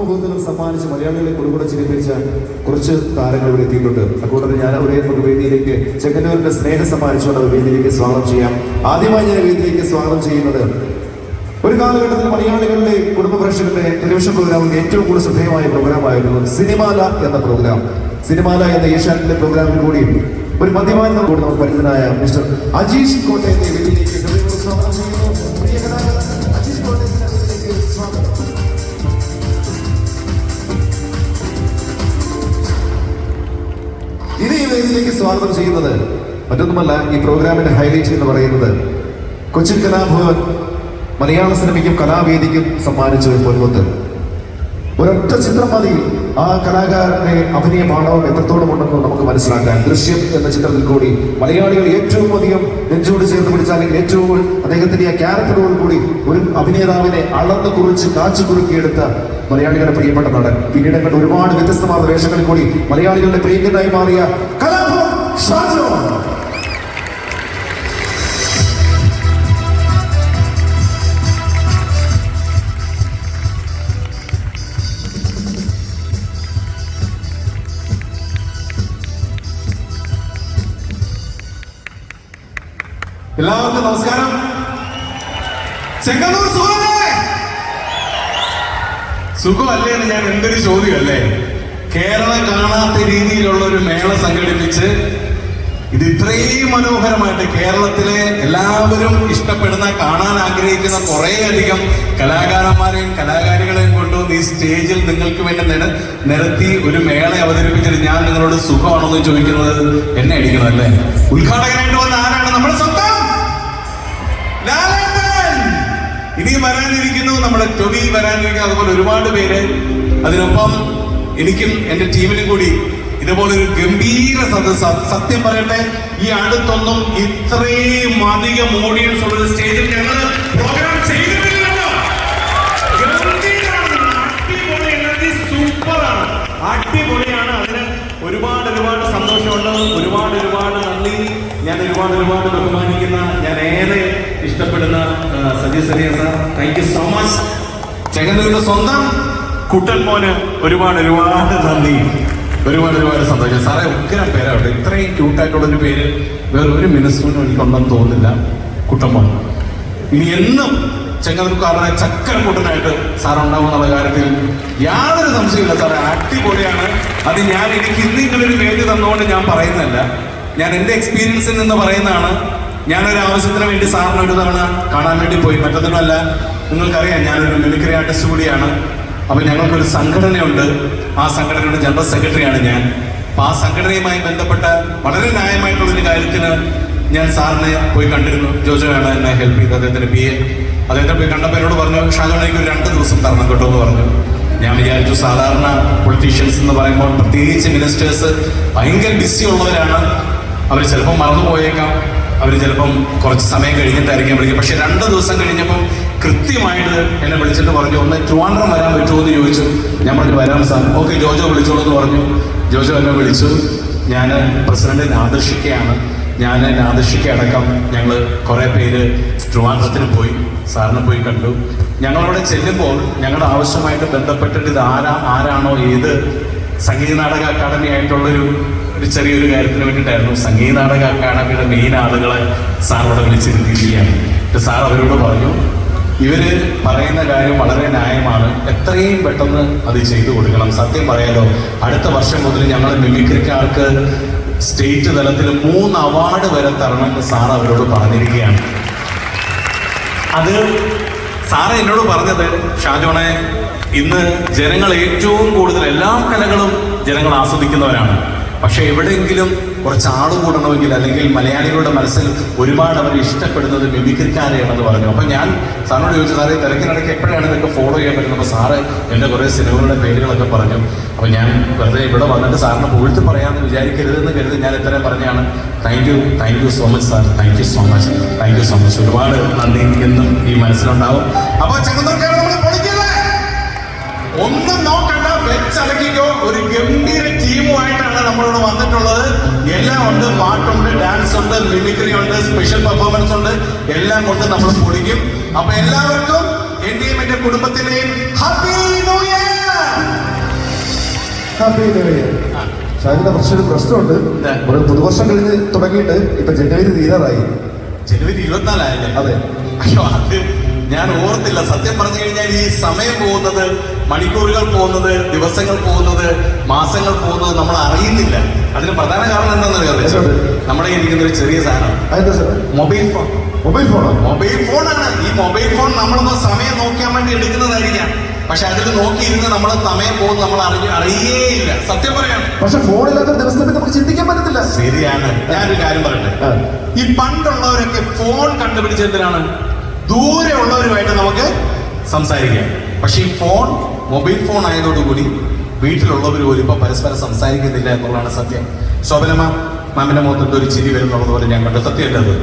മുഹൂർത്തങ്ങൾ സമ്മാനിച്ച് മലയാളികളെ കൊടുകൂടെ ചിരിപ്പിച്ച കുറച്ച് താരങ്ങൾ ഇവിടെ എത്തിയിട്ടുണ്ട്. അതുകൊണ്ട് ഞാൻ അവരെ നമുക്ക് വേദിയിലേക്ക് ചെങ്ങന്നൂരിന്റെ സ്നേഹം സമ്മാനിച്ചുകൊണ്ട് അവർ വേദിയിലേക്ക് സ്വാഗതം ചെയ്യാം. ആദ്യമായി ഞാൻ വേദിയിലേക്ക് സ്വാഗതം ചെയ്യുന്നത് ഒരു കാലഘട്ടത്തിൽ മലയാളികളുടെ കുടുംബ പ്രേക്ഷകരുടെ ടെലിവിഷൻ പ്രോഗ്രാമിൽ ഏറ്റവും കൂടുതൽ ശ്രദ്ധേയമായ പ്രോഗ്രാമായിരുന്നു സിനിമാല എന്ന പ്രോഗ്രാം സിനിമാല എന്ന ഏഷ്യാനെറ്റിലെ പ്രോഗ്രാമിൽ കൂടി ഒരു മദ്യപാനം കൂടി നമുക്ക് പരിചിതനായ മിസ്റ്റർ അജീഷ് കോട്ടയത്തെ വേദിയിലേക്ക് ഇനി സ്വാഗതം ചെയ്യുന്നത് മറ്റൊന്നുമല്ല ഈ പ്രോഗ്രാമിന്റെ ഹൈലൈറ്റ് എന്ന് പറയുന്നത് കൊച്ചിൻ കലാഭവൻ മലയാള സിനിമയ്ക്കും കലാവേദിക്കും സമ്മാനിച്ച ഒരു ഒരൊറ്റ ചിത്രം മതി. ആ കലാകാരന്റെ അഭിനയ പാഠവും എത്രത്തോളം ഉണ്ടെന്ന് നമുക്ക് മനസ്സിലാക്കാൻ. ദൃശ്യം എന്ന ചിത്രത്തിൽ കൂടി മലയാളികൾ ഏറ്റവും അധികം നെഞ്ചോട് ചേർത്ത് പിടിച്ച ഏറ്റവും അദ്ദേഹത്തിന്റെ ആ ക്യാരക്ടറോട് കൂടി ഒരു അഭിനേതാവിനെ അളന്ന് കുറിച്ച് കാച്ചു കുറുക്കിയെടുത്ത മലയാളികളുടെ പ്രിയപ്പെട്ട നടൻ. പിന്നീട് അങ്ങോട്ട് ഒരുപാട് വ്യത്യസ്തമായ വേഷങ്ങളിൽ കൂടി മലയാളികളുടെ പ്രിയങ്കനായി മാറിയ കലാഭവൻ എല്ലാവർക്കും നമസ്കാരം. ചെങ്ങന്നൂർ സുഖമല്ലേ സുഖമല്ലേ എന്ന് ഞാൻ എന്തൊരു ചോദ്യമല്ലേ? കേരളം കാണാത്ത രീതിയിലുള്ള ഒരു മേള സംഘടിപ്പിച്ച് ഇത് ഇത്രയും മനോഹരമായിട്ട് കേരളത്തിലെ എല്ലാവരും ഇഷ്ടപ്പെടുന്ന കാണാൻ ആഗ്രഹിക്കുന്ന കുറേ അധികം കലാകാരന്മാരെയും കലാകാരികളെയും കൊണ്ടുവന്ന് ഈ സ്റ്റേജിൽ നിങ്ങൾക്ക് വേണ്ടി നിര നിരത്തി ഒരു മേള അവതരിപ്പിച്ചിട്ട് ഞാൻ നിങ്ങളോട് സുഖമാണെന്ന് ചോദിക്കുന്നത് എന്നെ അടിക്കണം അല്ലേ ഉദ്ഘാടകനായിട്ട് വന്ന ആരാണ്? നമ്മുടെ ഇനി വരാനിരിക്കുന്നു. നമ്മുടെ ടൊവി വരാനിരിക്കുന്നു. അതുപോലെ ഒരുപാട് പേര്. അതിനൊപ്പം എനിക്കും എന്റെ ടീമിനും കൂടി ഇതുപോലെ ഒരു ഗംഭീര സദസ് സത്യം പറയട്ടെ ഈ അടുത്തൊന്നും ഇത്രയും അധികം ഓഡിയൻസ് ഉള്ള സ്റ്റേജിൽ ഞങ്ങൾ പ്രോഗ്രാം സൂപ്പറാണ് അടിപൊളിയാണ്. അതിന് ഒരുപാട് ഒരുപാട് സന്തോഷമുണ്ട്. ഒരുപാട് ഒരുപാട് നന്ദി ഞാൻ ഒരുപാട് ഒരുപാട് ബഹുമാനിക്കുന്ന ഞാൻ ഏറെ ഇഷ്ടപ്പെടുന്ന Saji Sariya sir. Thank you so much ചെങ്ങന്നൂരിന്റെ സ്വന്തം കുട്ടൻ മോന് ഒരുപാട് ഒരുപാട് നന്ദി. ഒരുപാട് ഒരുപാട് സന്തോഷം. സാറേ ഉഗ്രം പേരാവട്ടെ ഇത്രയും ക്യൂട്ടായിട്ടുള്ള ഒരു പേര് വേറെ ഒരു മിനിസ്റ്ററിനും എനിക്കുണ്ടെന്ന് തോന്നുന്നില്ല. കുട്ടമ്മ ഇനി എന്നും ചെങ്ങന്നൂർക്കാരുടെ ചക്കര കൂട്ടനായിട്ട് സാർ ഉണ്ടാവുമെന്നുള്ള കാര്യത്തിൽ യാതൊരു സംശയമില്ല സാറേ അടിപൊളിയാണ്. അത് ഞാൻ എനിക്ക് ഇന്ന് ഇങ്ങനൊരു വേദി തന്നുകൊണ്ട് ഞാൻ പറയുന്നതല്ല. ഞാൻ എന്റെ എക്സ്പീരിയൻസിൽ നിന്ന് പറയുന്നതാണ് ഞാനൊരു ആവശ്യത്തിന് വേണ്ടി സാറിന് ഒരു തവണ കാണാൻ വേണ്ടി പോയി. മറ്റൊന്നുമല്ല നിങ്ങൾക്കറിയാം ഞാനൊരു മിമിക്രി ആർട്ടിസ്റ്റ് കൂടിയാണ്. അപ്പൊ ഞങ്ങൾക്കൊരു സംഘടനയുണ്ട്. ആ സംഘടനയുടെ ജനറൽ സെക്രട്ടറിയാണ് ഞാൻ. അപ്പൊ ആ സംഘടനയുമായി ബന്ധപ്പെട്ട വളരെ ന്യായമായിട്ടുള്ളൊരു കാര്യത്തിന് ഞാൻ സാറിനെ പോയി കണ്ടിരുന്നു. ജോജോയാണ് എന്നെ ഹെൽപ്പ് ചെയ്തത്. അദ്ദേഹത്തിന്റെ ബി എ അദ്ദേഹത്തെ പോയി കണ്ടപ്പോൾ എന്നോട് പറഞ്ഞു ഷാജോണേക്ക് ഒരു രണ്ട് ദിവസം തരണം കേട്ടോ എന്ന് പറഞ്ഞു. ഞാൻ വിചാരിച്ചു സാധാരണ പൊളിറ്റീഷ്യൻസ് എന്ന് പറയുമ്പോൾ പ്രത്യേകിച്ച് മിനിസ്റ്റേഴ്സ് ഭയങ്കര ബിസി ഉള്ളവരാണ്. അവർ ചിലപ്പം മറന്നു പോയേക്കാം അവർ ചിലപ്പം കുറച്ച് സമയം കഴിഞ്ഞിട്ടായിരിക്കും വിളിക്കുക. പക്ഷെ രണ്ട് ദിവസം കഴിഞ്ഞപ്പോൾ കൃത്യമായിട്ട് എന്നെ വിളിച്ചിട്ട് പറഞ്ഞു ഒന്ന് ട്രിവാൻഡ്രം വരാൻ പറ്റുമോ എന്ന് ചോദിച്ചു. ഞാൻ പറഞ്ഞു വരാം സാർ. ഓക്കെ ജോജോ വിളിച്ചോളൂ എന്ന് പറഞ്ഞു. ജോജോ എന്നെ വിളിച്ചു. ഞാൻ പ്രസിഡന്റ് ആദർശിക്കുകയാണ് ഞാൻ ആദർശിക്ക അടക്കം ഞങ്ങൾ കുറേ പേര് ട്രിവാൻഡ്രത്തിന് പോയി. സാറിനെ പോയി കണ്ടു. ഞങ്ങളവിടെ ചെല്ലുമ്പോൾ ഞങ്ങളുടെ ആവശ്യമായിട്ട് ബന്ധപ്പെട്ടിട്ട് ഇത് ആരാ ആരാണോ ഏത് സംഗീത നാടക അക്കാദമി ആയിട്ടുള്ളൊരു ഒരു ചെറിയൊരു കാര്യത്തിന് വേണ്ടിയിട്ടായിരുന്നു. സംഗീത നാടക അക്കാദമിയുടെ മെയിൻ ആളുകളെ അവിടെ വിളിച്ചിരുത്തിയിരിക്കുകയാണ്. സാർ അവരോട് പറഞ്ഞു ഇവർ പറയുന്ന കാര്യം വളരെ ന്യായമാണ്. എത്രയും പെട്ടെന്ന് അത് ചെയ്തു കൊടുക്കണം. സത്യം പറയാലോ അടുത്ത വർഷം മുതൽ ഞങ്ങൾ മിമിക്രിക്കാർക്ക് സ്റ്റേറ്റ് തലത്തിൽ മൂന്ന് അവാർഡ് വരെ തരണം എന്ന് സാർ അവരോട് പറഞ്ഞിരിക്കുകയാണ്. അത് എന്നോട് പറഞ്ഞത് ഷാജോണെ ഇന്ന് ജനങ്ങൾ ഏറ്റവും കൂടുതൽ എല്ലാ കലകളും ജനങ്ങൾ ആസ്വദിക്കുന്നവരാണ്. പക്ഷെ എവിടെയെങ്കിലും കുറച്ച് ആൾ കൂടണമെങ്കിൽ അല്ലെങ്കിൽ മലയാളികളുടെ മനസ്സിൽ ഒരുപാട് അവർ ഇഷ്ടപ്പെടുന്നത് മിമിക്രിക്കാരെയാണെന്ന് പറഞ്ഞു. അപ്പൊ ഞാൻ സാറിനോട് ചോദിച്ചു സാറേ തിരക്കിനിടയ്ക്ക് എപ്പോഴാണ് ഇതൊക്കെ ഫോളോ ചെയ്യാൻ പറ്റുന്നത്? അപ്പൊ സാറ് എന്റെ കുറേ സിനിമകളുടെ പേരുകളൊക്കെ പറഞ്ഞു. അപ്പൊ ഞാൻ വെറുതെ ഇവിടെ വന്നിട്ട് സാറിന് പുഴുത്ത് പറയാമെന്ന് വിചാരിക്കരുതെന്ന് കരുതി ഞാൻ ഇത്രയും പറഞ്ഞാണ്. Thank you thank you so much sir thank you so much thank you so much ഒരുപാട് നന്ദി എന്നും ഈ മനസ്സിലുണ്ടാവും. അപ്പൊ നമ്മൾ ഒന്നും നോക്കണ്ട വെച്ചടക്കിക്കോ ഒരു ഗംഭീര ടീമുമായിട്ടാണ് നമ്മളിവിടെ വന്നിട്ടുള്ളത്. എല്ലാം ഉണ്ട് പാട്ടുണ്ട് ഡാൻസ് ഉണ്ട് മിമിക്രി ഉണ്ട് സ്പെഷ്യൽ പെർഫോമൻസ് ഉണ്ട്. എല്ലാം കൊണ്ട് നമ്മൾ പൊളിക്കും. അപ്പൊ എല്ലാവർക്കും എന്റെയും എന്റെ കുടുംബത്തിന്റെയും happy new year happy new year ഷാജിന്റെ കുറച്ചൊരു പ്രശ്നമുണ്ട്? ഒരു പുതുവർഷം കഴിഞ്ഞ് തുടങ്ങിയിട്ട് ഇപ്പൊ ജനുവരി തീരാറായി. ജനുവരി ഇരുപത്തിനാലായല്ലേ? അതെ. അയ്യോ അത് ഞാൻ ഓർത്തില്ല. സത്യം പറഞ്ഞു കഴിഞ്ഞാൽ ഈ സമയം പോകുന്നത് മണിക്കൂറുകൾ പോകുന്നത് ദിവസങ്ങൾ പോകുന്നത് മാസങ്ങൾ പോകുന്നത് നമ്മൾ അറിയുന്നില്ല. അതിന് പ്രധാന കാരണം എന്താണെന്ന് അറിയാം നമ്മുടെ ഇരിക്കുന്ന ഒരു ചെറിയ സാധനം. Mobile phone. Mobile phone mobile ഫോണാണ്. ഈ മൊബൈൽ ഫോൺ നമ്മളൊന്ന് സമയം നോക്കാൻ വേണ്ടി എടുക്കുന്നതായിരിക്കാം. പക്ഷെ അതിൽ നോക്കിയിരുന്ന് നമ്മൾ സമയം പോകുന്നത് നമ്മൾ അറിയ അറിയേയില്ല. സത്യം പറയാം പക്ഷെ ഫോണില്ലാത്ത ദിവസത്തെ നമുക്ക് ചിന്തിക്കാൻ പറ്റത്തില്ല. ശരിയാണ്. ഞാനൊരു കാര്യം പറയട്ടെ. ഈ പണ്ടുള്ളവരൊക്കെ ഫോൺ കണ്ടുപിടിച്ച എന്തിനാണ്? ദൂരെ ഉള്ളവരുമായിട്ട് നമുക്ക് സംസാരിക്കാം. പക്ഷേ ഈ ഫോൺ മൊബൈൽ ഫോൺ ആയതോടുകൂടി വീട്ടിലുള്ളവർ പോലും ഇപ്പൊ പരസ്പരം സംസാരിക്കുന്നില്ല എന്നുള്ളതാണ് സത്യം. ശോഭന മാം മാമിന്റെ മുഖത്ത് ഒരു ചിരി വരുന്നുള്ളത് പോലെ ഞാൻ കണ്ടു. സത്യമല്ലത്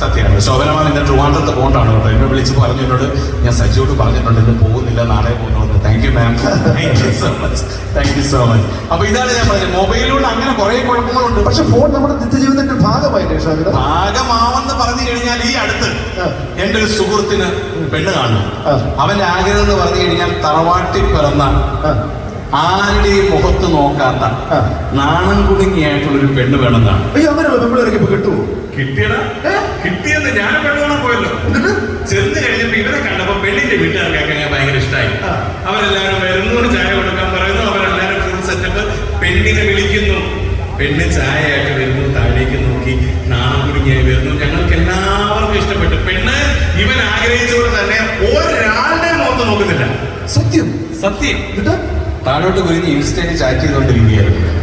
സത്യമാണ് ശോഭന മാം ഇന്ന് ട്രിവാൻഡ്രത്ത് പോകണ്ടാണ് കേട്ടോ. എന്നെ വിളിച്ച് പറഞ്ഞു എന്നോട് ഞാൻ സജിയോട് പറഞ്ഞിട്ടുണ്ട് ഇന്ന് പോകുന്നില്ല നാളെ പോകുന്നു thank you ma'am thank you so much thank you so much അപ്പൊ ഇതാണ് ഞാൻ പറഞ്ഞത്. മൊബൈലിലൂടെ അങ്ങനെ കുറെ കുഴപ്പങ്ങളുണ്ട്. പക്ഷെ ഫോൺ നമ്മുടെ നിത്യജീവിതത്തിന്റെ ഭാഗമായിട്ട് ഭാഗമാവെന്ന് പറഞ്ഞു കഴിഞ്ഞാൽ ഈ അടുത്ത്. എന്റെ ഒരു സുഹൃത്തിന് പെണ്ണ് കാണുന്നു അവന്റെ ആഗ്രഹം എന്ന് പറഞ്ഞു കഴിഞ്ഞാൽ തറവാട്ടിൽ പിറന്ന ആരുടെയും മുഖത്ത് നോക്കാത്ത നാണം കുടുങ്ങിയായിട്ടുള്ള ഒരു പെണ്ണ് വേണമെന്നാണ് അയ്യോ അങ്ങനെ ഇപ്പൊ കിട്ടുമോ കിട്ടിയടാ കിട്ടിയെന്ന് ഞാൻ പെണ്ണ് കാണാൻ പോയല്ലോ. എന്നിട്ട്? ചെന്ന് കഴിഞ്ഞപ്പോ ഇവരെ കണ്ടപ്പോ പെണ്ണിന്റെ വീട്ടുകാർക്കൊക്കെ ഞാൻ ഭയങ്കര ഇഷ്ടമായി അവരെല്ലാവരും അവരെല്ലാരും വരുന്നു ചായ കൊടുക്കാൻ പറയുന്നു അവരെല്ലാരും ഫുൾ സെറ്റപ്പ് പെണ്ണിനെ വിളിക്കുന്നു. പെണ്ണ് ചായയായിട്ട് വരുന്നു താഴേക്ക് നോക്കി നാണം കുടുങ്ങിയായി വരുന്നു. ഞങ്ങൾക്ക് എല്ലാവർക്കും ഇഷ്ടപ്പെട്ടു. പെണ്ണ് ഇവൻ ആഗ്രഹിച്ചുകൊണ്ട് തന്നെ ഒരാളുടെ മുഖത്ത് നോക്കുന്നില്ല. സത്യം. സത്യം. എന്നിട്ട്? താഴോട്ട് കുരുങ്ങി ഇൻസ്റ്റയിൽ ചാറ്റ് ചെയ്തുകൊണ്ടിരിക്കുകയായിരുന്നു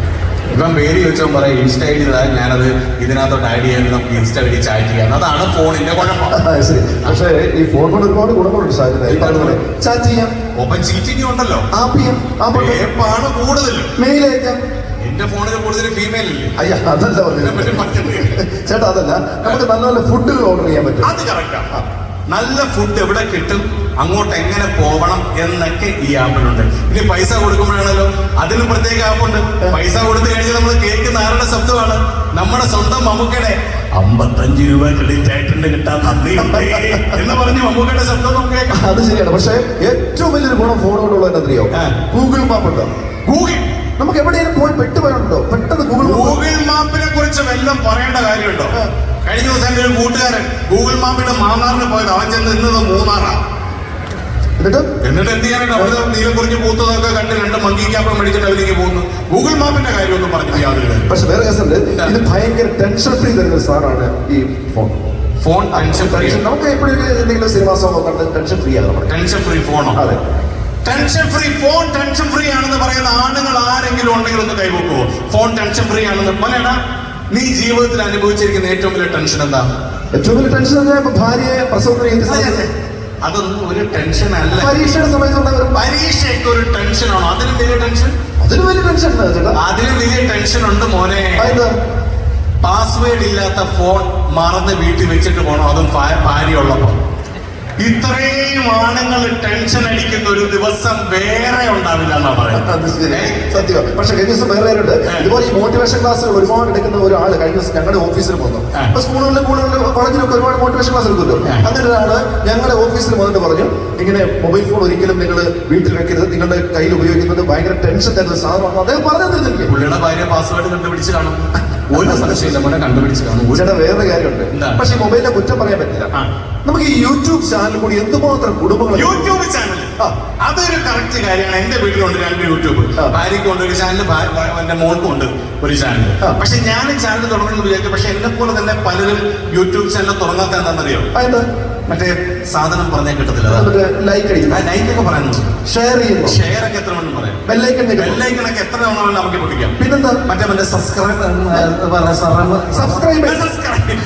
ഇപ്പം പേര് ചോദിച്ചാൽ പറയാം ഇൻസ്റ്റ ഐ ഡി ഞാനത് ഇതിനകത്തോട്ട് ആഡ് ചെയ്യാൻ നമുക്ക് ഇൻസ്റ്റ ഐ ഡി ചാറ്റ് ചെയ്യാം. അതാണ് ഫോണിന്റെ കുഴപ്പം. ശരി. പക്ഷേ ഈ ഫോൺ കൊണ്ട് ഒരുപാട് ഗുണങ്ങളുണ്ട് പോലെ ചാറ്റ് ചെയ്യാം. ഒപ്പം ചീറ്റിംഗ് ഉണ്ടല്ലോ. ആപ്പ് ചെയ്യാം. ആപ്പ് കൂടുതലും. മെയിൽ അയക്കാം. അയ്യ അതല്ല പറഞ്ഞത്. ചേട്ടാ അതല്ല. നമുക്ക് നല്ല നല്ല ഫുഡുകൾ ഓർഡർ ചെയ്യാൻ പറ്റും. അത് കറക്റ്റാ നല്ല ഫുഡ് എവിടെ കിട്ടും? അങ്ങോട്ട് എങ്ങനെ പോകണം എന്നൊക്കെ ഈ ആപ്പിലുണ്ട് ഇനി പൈസ കൊടുക്കുമ്പോഴാണല്ലോ. അതിന് പ്രത്യേക ആപ്പുണ്ട് പൈസ കൊടുത്തു കഴിഞ്ഞാൽ നമ്മൾ കേൾക്കുന്ന ആരുടെ ശബ്ദമാണ്. നമ്മുടെ സ്വന്തം മമ്മൂക്കയുടെ അമ്പത്തഞ്ച് രൂപ ക്രെഡിറ്റ് ആയിട്ടുണ്ട് കിട്ടാൻ നന്ദി എന്ന് പറഞ്ഞ് മമ്മൂക്കയുടെ ശബ്ദം നമുക്ക് അത് ശരിയാണ്. പക്ഷേ ഏറ്റവും വലിയൊരു ഗുണം ഫോൺ കൊണ്ടുള്ളത് എന്നറിയോ. ഗൂഗിൾ മാപ്പ് ഉണ്ടോ. ഗൂഗിൾ നമുക്ക് എവിടെയെങ്കിലും പോയി പെട്ടുപോയുണ്ടോ പെട്ടെന്ന് ഗൂഗിൾ ഗൂഗിൾ മാപ്പിനെ കുറിച്ച് വല്ലതും പറയേണ്ട കാര്യമുണ്ടോ? കഴിഞ്ഞ ദിവസം എന്റെ ഒരു കൂട്ടുകാരൻ ഗൂഗിൾ മാപ്പിന്റെ മാന്നാറിന് പോയത്. അവൻ ചെന്ന് നിന്നത് മൂന്നാറാണ് എന്നിട്ട്? എന്നിട്ട് എന്ത് ചെയ്യാനായിട്ട് അവർ നീലം കുറിച്ച് പൂത്തതൊക്കെ കണ്ട് രണ്ട് മങ്കി ക്യാപ്പ് മേടിച്ചിട്ട് അവരിലേക്ക് പോകുന്നു. ഗൂഗിൾ മാപ്പിന്റെ കാര്യമൊന്നും പറഞ്ഞു യാതൊരു പക്ഷെ വേറെ കേസുണ്ട് ഇത് ഭയങ്കര ടെൻഷൻ ഫ്രീ തരുന്ന സാറാണ് ഈ ഫോൺ ഫോൺ ടെൻഷൻ ഫ്രീ നമുക്ക് എപ്പോഴും എന്തെങ്കിലും സിനിമാ സോങ്ങോ കണ്ട് ടെൻഷൻ ഫ്രീ ആണ് ടെൻഷൻ ഫ്രീ ഫോണോ അതെ. Tension free phone tension free ആണെന്ന് പറയുന്ന ആണുങ്ങൾ ആരെങ്കിലും ഉണ്ടെങ്കിൽ ഒന്ന് കൈവെക്കുവോ ഫോൺ ടെൻഷൻ ഫ്രീ ആണെന്ന് പോലെയാണ് നീ ജീവിതത്തിൽ അനുഭവിച്ചിരിക്കുന്ന ഏറ്റവും വലിയ ടെൻഷൻ എന്താ? ഏറ്റവും വലിയ ടെൻഷൻ ഭാര്യയെ പ്രസവത്തിന് അതൊന്നും ഒരു ടെൻഷൻ അല്ല. പരീക്ഷയുടെ സമയത്തുണ്ടാകും പരീക്ഷയ്ക്ക് ഒരു ടെൻഷനാണോ അതിലും വലിയ ടെൻഷൻ അതിലും വലിയ ടെൻഷൻ അതിലും വലിയ ടെൻഷൻ ഉണ്ട് മോനെ. പാസ്വേഡ് ഇല്ലാത്ത ഫോൺ മറന്ന് വീട്ടിൽ വെച്ചിട്ട് പോകണം അതും ഭാര്യ ഉള്ളപ്പോ ഇത്രയും ആണുങ്ങൾ ടെൻഷൻ അടിക്കുന്ന ഒരു ദിവസം വേറെ ഉണ്ടാവില്ല എന്നാ പറയുന്നത്. സത്യം. പക്ഷെ കഴിഞ്ഞ ദിവസം വേറെ ഉണ്ട് ഇതുപോലെ ഈ മോട്ടിവേഷൻ ക്ലാസ്സുകൾ ഒരുപാട് എടുക്കുന്ന ഒരാൾ കഴിഞ്ഞ ദിവസം ഞങ്ങളുടെ ഓഫീസിൽ വന്നു. അപ്പൊ സ്കൂളുകളിലും കോളേജിലും കോളേജിലൊക്കെ ഒരുപാട് മോട്ടിവേഷൻ ക്ലാസ് എടുക്കുമല്ലോ അങ്ങനെ ഒരാൾ ഞങ്ങളുടെ ഓഫീസിൽ വന്നിട്ട് പറഞ്ഞു ഇങ്ങനെ മൊബൈൽ ഫോൺ ഒരിക്കലും നിങ്ങൾ വീട്ടിൽ വെക്കരുത്. നിങ്ങളുടെ കയ്യിൽ ഉപയോഗിക്കുന്നത് ഭയങ്കര ടെൻഷൻ തരുന്ന സാധനമാണ് അദ്ദേഹം പറഞ്ഞു പുള്ളിയുടെ ഭാര്യ പാസ്വേഡ് കണ്ടുപിടിച്ച് കാണും. ഒരു സംശയമില്ല കണ്ടുപിടിച്ച് കാണും. വേറെ കാര്യമുണ്ട്? പക്ഷെ ഈ മൊബൈലിനെ കുറ്റം പറയാൻ പറ്റില്ല. നമുക്ക് ഈ യൂട്യൂബ് ചാനൽ കൂടി എന്തുമാത്രം കുടുംബങ്ങൾ യൂട്യൂബ് ചാനൽ. അതൊരു കറക്റ്റ് കാര്യമാണ്. എന്റെ വീട്ടിലുണ്ട് രണ്ട് യൂട്യൂബ്. ഭാര്യക്കും ഭാര്യയ്ക്ക് ഉണ്ട് ഒരു ചാനൽ എന്റെ മോൾക്കും ഉണ്ട് ഒരു ചാനൽ പക്ഷെ ഞാൻ ഈ ചാനൽ തുടങ്ങണമെന്ന് വിചാരിച്ചു. പക്ഷെ എന്നെ പോലെ തന്നെ പലരും യൂട്യൂബ് ചാനൽ തുടങ്ങാത്ത എന്താണെന്നറിയോ മറ്റേ സാധനം പറഞ്ഞാൽ കിട്ടത്തില്ല. ലൈക്ക് ലൈക്കൊക്കെ പറയുന്നു. ഷെയർ ചെയ്യുന്നു. ഷെയർ ഒക്കെ എത്ര വേണം പറയാം. ബെല്ലൈക്കൻ ബെല്ലൈക്കൺ ബെല്ലൈക്കണൊക്കെ എത്ര തവണ വേണം നമുക്ക് പിടിക്കാം പിന്നെന്താ? മറ്റേ മറ്റേ സബ്സ്ക്രൈബ് സബ്സ്ക്രൈബ് സബ്സ്ക്രൈബ്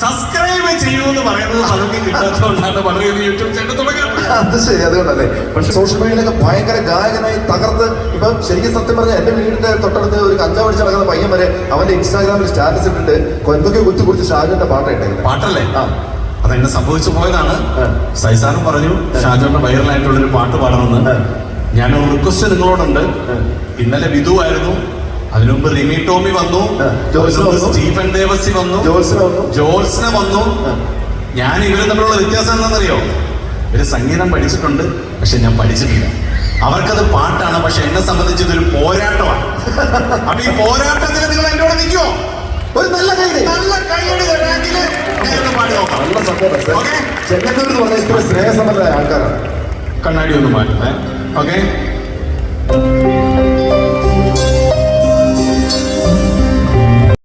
ചെയ്യുമെന്ന് പറയുന്നത് പലർക്കും കിട്ടാത്തതുകൊണ്ടാണ് വളരെ യൂട്യൂബ് ചാനൽ തുടങ്ങുന്നത്. അത് ശരി അതുകൊണ്ടല്ലേ. പക്ഷെ സോഷ്യൽ മീഡിയയിലൊക്കെ ഭയങ്കര ഗായകനായി തകർത്ത് ഇപ്പൊ ശരിക്കും സത്യം പറഞ്ഞാൽ എന്റെ വീടിന്റെ തൊട്ടടുത്ത് ഒരു കഞ്ചാവ് അടിച്ച് നടക്കുന്ന പയ്യൻ വരെ അവന്റെ ഇൻസ്റ്റാഗ്രാമിൽ സ്റ്റാറ്റസ് ഇട്ടിട്ട് കൊന്തൊക്കെ കുത്തി കുറിച്ച് ഷാജുന്റെ പാട്ടായിട്ടായിരുന്നു പാട്ടല്ലേ? ആ. അതെന്നെ സംഭവിച്ചു പോയതാണ്. സൈസാനും പറഞ്ഞു ഷാജുന്റെ വൈറലായിട്ടുള്ള ഒരു പാട്ട് പാടണമെന്ന്. ഞാൻ റിക്വസ്റ്റ് നിങ്ങളോടുണ്ട്. ഇന്നലെ വിധു ആയിരുന്നു. അതിനു മുമ്പ് റിമി ടോമി വന്നു. സ്റ്റീഫൻ ദേവസി വന്നു. ജോത്സ്ന വന്നു. ഞാൻ ഇവർ തമ്മിലുള്ള വ്യത്യാസം എന്താണെന്നറിയോ? ഇവർ സംഗീതം പഠിച്ചിട്ടുണ്ട് പക്ഷെ ഞാൻ പഠിച്ചിട്ടില്ല. അവർക്കത് പാട്ടാണ് പക്ഷെ എന്നെ സംബന്ധിച്ച് ഇതൊരു പോരാട്ടമാണ്. അപ്പൊ ഈ പോരാട്ടത്തിന് നിങ്ങൾ എന്നോട് കൂടെ നിൽക്കുമോ ഒരു നല്ല കൈ നല്ല കൈയടി പാടി നോക്കാം. നല്ല സപ്പോർട്ട് ഓക്കേ. ചെങ്ങന്നൂർ എന്ന് പറഞ്ഞാൽ ഇത്ര സ്നേഹസമ്പന്നരായ ആൾക്കാരാണ്. കണ്ണാടി ഒന്ന് മാറ്റുന്നേ ഓക്കെ?